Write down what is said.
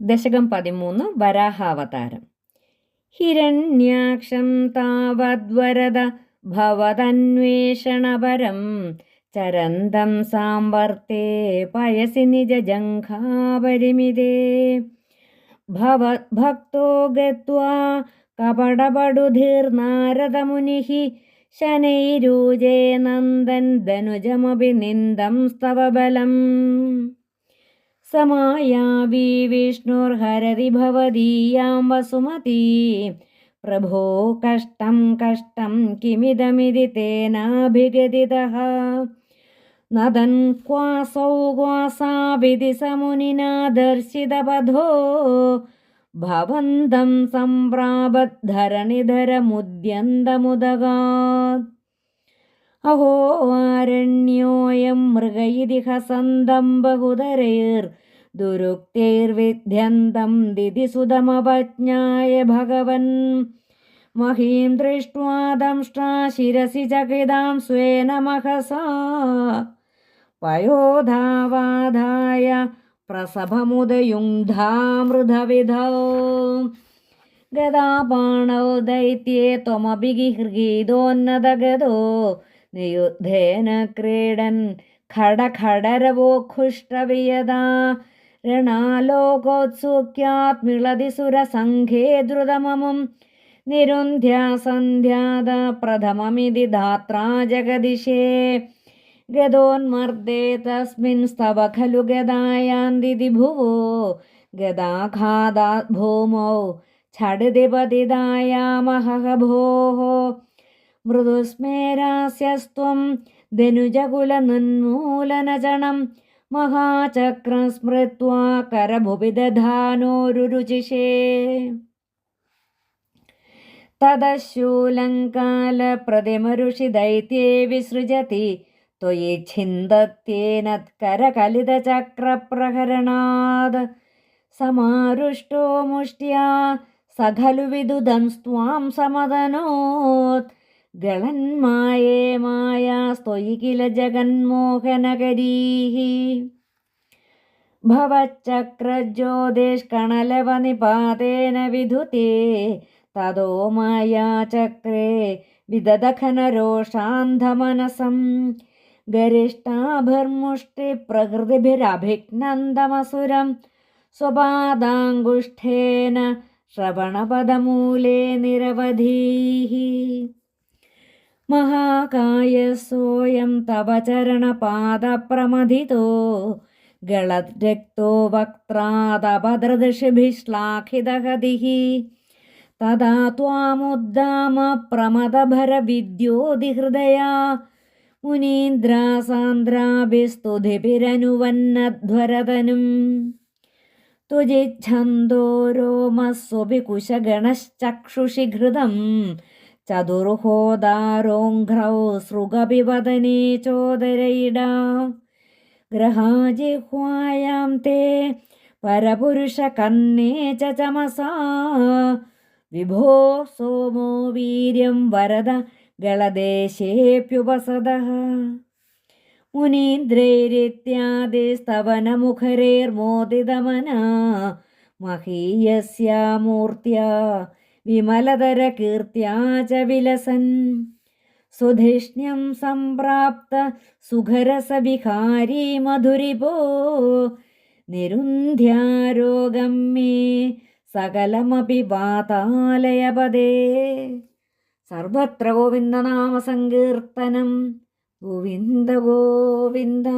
ദശകം പതിമൂന്ന് വരാഹാവതാരം. ഹിരണ്യാക്ഷം താവദ്വരദ ഭവതന്വേഷണപരം. ചരന്തം സാമ്പർത്തേ പയസി നിജജംഘാപരിമിതേ ഭവദ്ഭക്തോ ഗത്വാ കപടപടുധിർനാരദമുനിः ശനൈരൂജേ നന്ദൻ ധനുജമഭിനിന്ദം സ്തവ ബലം समायावि विष्णुर्हररिभवदीयां वसुमती प्रभो कष्टं कष्टं किमिदमिति तेनाभिगदितः नदन् क्वासौ क्वासाविधि समुनिना दर्शितपथो भवन्तं सम्प्रापद्धरणिधरमुद्यन्तमुदगात् अहो आरण्यो മൃഗ ഇതി ഹസന്തം ബഹുതരൈർ ദുരുക്തൈർവിദ്യന്തം ദിതി സുതമപജ്ഞായ ഭഗവൻ. മഹീം ദൃഷ്ട്വാ ദംഷ്ട്രാ ശിരസി ചകിതാം സ്വേന മഹസാ. പയോധാവാധായ പ്രസഭമുദയുങ്ധാമൃതവിധോ ഗതാപാണോ ദൈത്യേ ത്വമഭിഗിഹൃഗീതോന്നതഗതോ. നിയുദ്ധേന ക്രീഡൻ ഖടഖടരവോഖുഷ്ടവിയതാ രണാലോകോത്സുക്യാത്മിളതി സുരസംഘേ ദ്രുതമമും നിരുന്ധ്യാസന്ധ്യാത പ്രഥമമിതി ധാത്രാ ജഗദിശേ. ഗതോന്മർദ്ദേ തസ്മിൻ സ്തവ ഖലു ഗതായാന്തിതി ഭുവോ गदाघादा ഭൂമൗ ഛടിതി പതിതായാമഹ ഭോः മൃദുസ്മേരാസ്യസ്ത്വം ധനുജകുലനുന്മൂലനചണം മഹാചക്രസ്മൃത്വാ കരഭുവി ദധാനോരുരുചിഷേ തദശൂലങ്കാലപ്രതിമരുഷി ദൈത്യേ വിസൃജതി त्वयि छिन्दत्येन करकलितचक्रप्रहरणाद् समारुष्टो मुष्ट्या स खलु विदुदं स्त्वां समदनोत् गळन्माये मायास्त्वयि किल जगन्मोहनगरीः भवच्चक्रज्योतिष्कणलवनिपातेन विधुते ततो मायाचक्रे विदधखनरोषान्धमनसम् गरिष्ठाभिर्मुष्टिप्रकृतिभिरभिघ्नन्दमसुरं स्वपादाङ्गुष्ठेन श्रवणपदमूले निरवधीः महाकायसोऽयं तव चरणपादप्रमथितो गलद्रक्तो वक्त्रादभद्रदृशिभिश्लाघितहतिः तदा त्वामुद्दामप्रमदभरविद्योदिहृदया मुनीन्द्रासान्द्राभिस्तुधिभिरनुवन्नध्वरतनुम् तुजिच्छन्दो रोमस्वपि कुशगणश्चक्षुषि घृतम् ചതുർഹോദാരോഘ്രൗ സൃഗപിവദനേ ചോദരയിടാ. ഗ്രഹാജിഹ്വായാം തേ പരപുരുഷകർണേ ച ചമസാ. വിഭോ സോമോ വീര്യം വരദ ഗളദേശേപ്യുപസദः മുനീന്ദ്രൈരിത്യാദിസ്തവനമുഖരേർമോദിതമന മഹീയസ്യാ മൂർത്തിയാ വിമലതരകീർത്തിയാ ച വിലസൻ സുധിഷ്ണ്യം സംപ്രാപ്ത സുഖരസവിഹാരീ മധുരിപോ. നിരുന്ധ്യാരോഗം മേ സകലമപി വാതാലയപദേ സർവത്ര ഗോവിന്ദനാമസങ്കീർത്തനം ഗോവിന്ദ ഗോവിന്ദ.